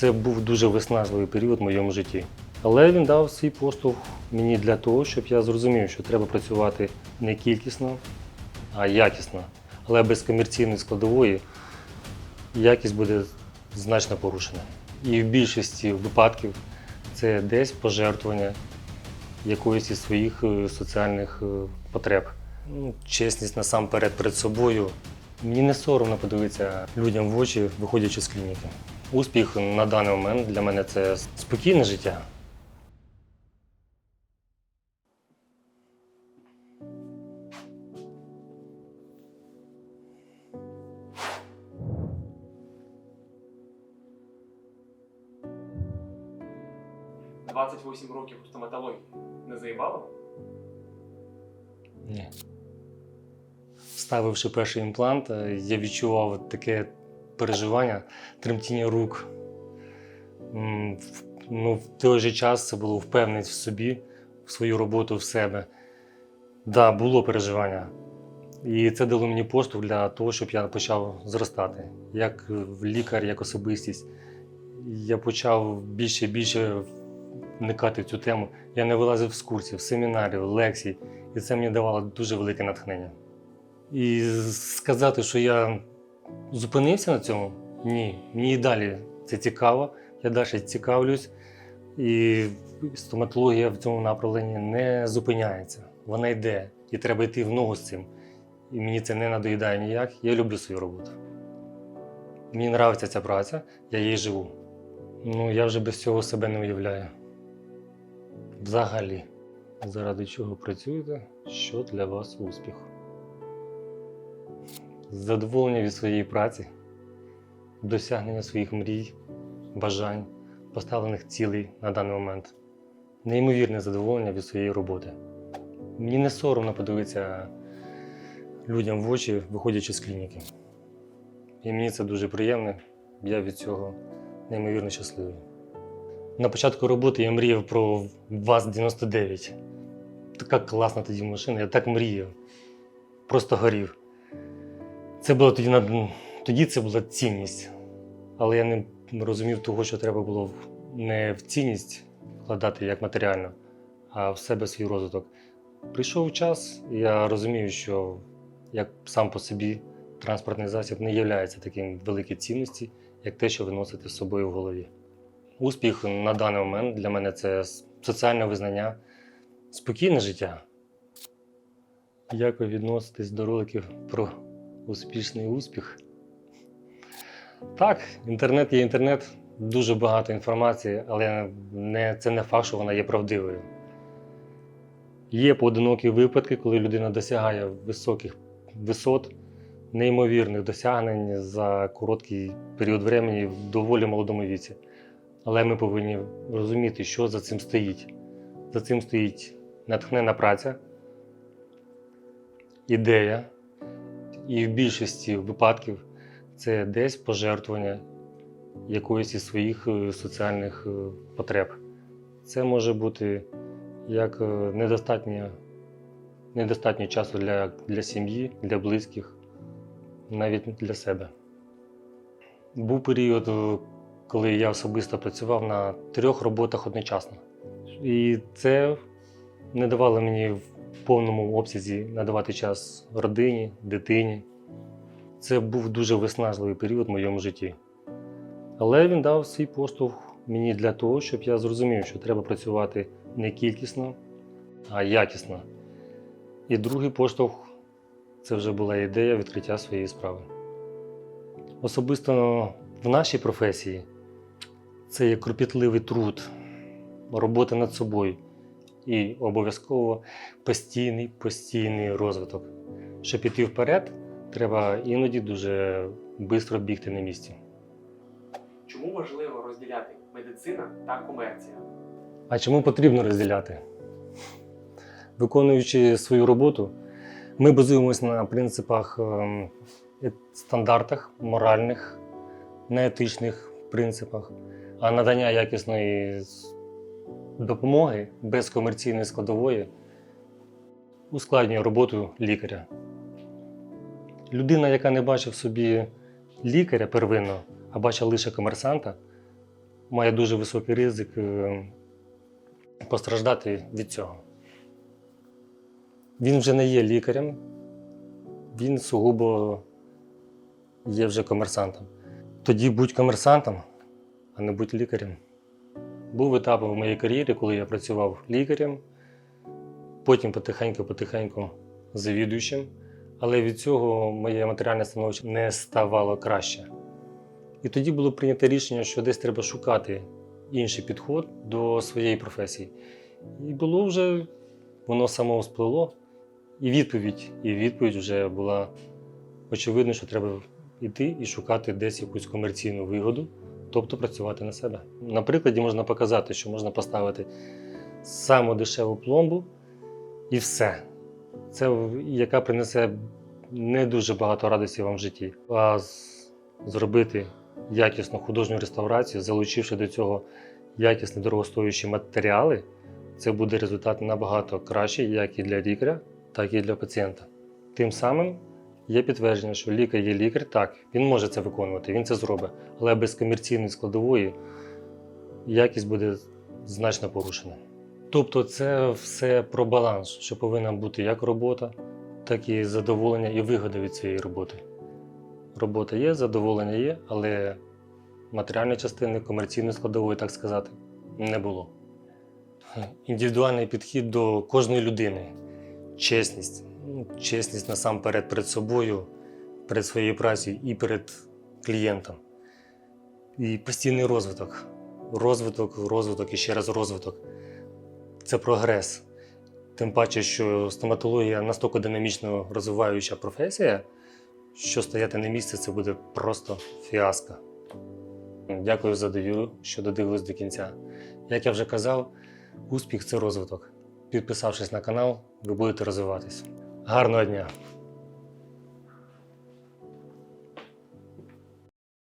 Це був дуже виснажливий період в моєму житті. Але він дав свій поштовх мені для того, щоб я зрозумів, що треба працювати не кількісно, а якісно. Але без комерційної складової якість буде значно порушена. І в більшості випадків це десь пожертвування якоїсь із своїх е, соціальних е, потреб. Ну, чесність насамперед перед собою. Мені не соромно подивитися людям в очі, виходячи з клініки. Успіх на даний момент для мене це спокійне життя. – 28 років у стоматології. Не заїбало? Ні. Вставивши перший імплант, е, я відчував таке переживання, тремтіння рук. Ну, в той же час це було впевненість в собі, в свою роботу, в себе. Так, да, було переживання. І це дало мені поштовх для того, щоб я почав зростати. Як лікар, як особистість. Я почав більше і більше вникати в цю тему. Я не вилазив з курсів, семінарів, лекцій. І це мені давало дуже велике натхнення. І сказати, що я зупинився на цьому, ні. Мені далі це цікаво. Я далі цікавлюсь. І стоматологія в цьому направленні не зупиняється. Вона йде. І треба йти в ногу з цим. І мені це не надоїдає ніяк. Я люблю свою роботу. Мені подобається ця праця, я її живу. Ну, я вже без цього себе не уявляю. Взагалі. Заради чого працюєте? Що для вас успіх? Задоволення від своєї праці, досягнення своїх мрій, бажань, поставлених цілей на даний момент. Неймовірне задоволення від своєї роботи. Мені не соромно подивитися людям в очі, виходячи з клініки. І мені це дуже приємно. Я від цього неймовірно щасливий. На початку роботи я мріяв про ВАЗ-99. Така класна тоді машина, я так мріяв. Просто горів. Це було тоді, тоді це була цінність. Але я не розумів того, що треба було не в цінність вкладати як матеріально, а в себе свій розвиток. Прийшов час, і я розумію, що як сам по собі транспортний засіб не є таким великої цінності, як те, що ви носите з собою в голові. Успіх на даний момент для мене це соціальне визнання, спокійне життя. Як ви відноситесь до роликів про успішний успіх? Так, інтернет є інтернет, дуже багато інформації, але не, це не факт, що вона є правдивою. Є поодинокі випадки, коли людина досягає високих висот, неймовірних досягнень за короткий період времени в доволі молодому віці. Але ми повинні розуміти, що за цим стоїть. За цим стоїть натхнена праця, ідея, і в більшості випадків це десь пожертвування якоїсь із своїх е, соціальних е, потреб. Це може бути як е, недостатньо, недостатньо часу для, для сім'ї, для близьких, навіть для себе. Був період, коли я особисто працював на трьох роботах одночасно. І це не давало мені в повному обсязі надавати час родині, дитині. Це був дуже виснажливий період в моєму житті. Але він дав свій поштовх мені для того, щоб я зрозумів, що треба працювати не кількісно, а якісно. І другий поштовх це вже була ідея відкриття своєї справи. Особисто в нашій професії це є кропітливий труд, робота над собою і обов'язково постійний, постійний розвиток. Щоб піти вперед, треба іноді дуже швидко бігти на місці. Чому важливо розділяти медицина та комерція? А чому потрібно розділяти? Виконуючи свою роботу, ми базуємося на принципах, ем, е, стандартах, моральних, неетичних принципах, а надання якісної допомоги без комерційної складової ускладнює роботу лікаря. Людина, яка не бачить в собі лікаря первинно, а бачить лише комерсанта, має дуже високий ризик е, постраждати від цього. Він вже не є лікарем, він сугубо є вже комерсантом. Тоді будь комерсантом, а не будь лікарем. Був етап в моїй кар'єрі, коли я працював лікарем, потім потихеньку-потихеньку завідуючим, але від цього моє матеріальне становище не ставало краще. І тоді було прийнято рішення, що десь треба шукати інший підход до своєї професії. І було вже, воно само сплило, і відповідь, і відповідь вже була очевидно, що треба йти і шукати десь якусь комерційну вигоду, тобто працювати на себе. На прикладі можна показати, що можна поставити саму дешеву пломбу і все. Це яка принесе не дуже багато радості вам в житті. А зробити якісну художню реставрацію, залучивши до цього якісні дорогостоючі матеріали, це буде результат набагато кращий, як і для лікаря, так і для пацієнта. Тим самим є підтвердження, що лікар є лікар, так, він може це виконувати, він це зробить, але без комерційної складової якість буде значно порушена. Тобто, це все про баланс, що повинна бути як робота, так і задоволення і вигода від цієї роботи. Робота є, задоволення є, але матеріальної частини, комерційної складової, так сказати, не було. Індивідуальний підхід до кожної людини, чесність. Ну, Чесність насамперед перед собою, перед своєю працею і перед клієнтом. І постійний розвиток. Розвиток, розвиток і ще раз розвиток. Це прогрес. Тим паче, що стоматологія настільки динамічно розвиваюча професія, що стояти на місці це буде просто фіаско. Дякую за довіру, що додивились до кінця. Як я вже казав, успіх це розвиток. Підписавшись на канал, ви будете розвиватись. Гарного дня!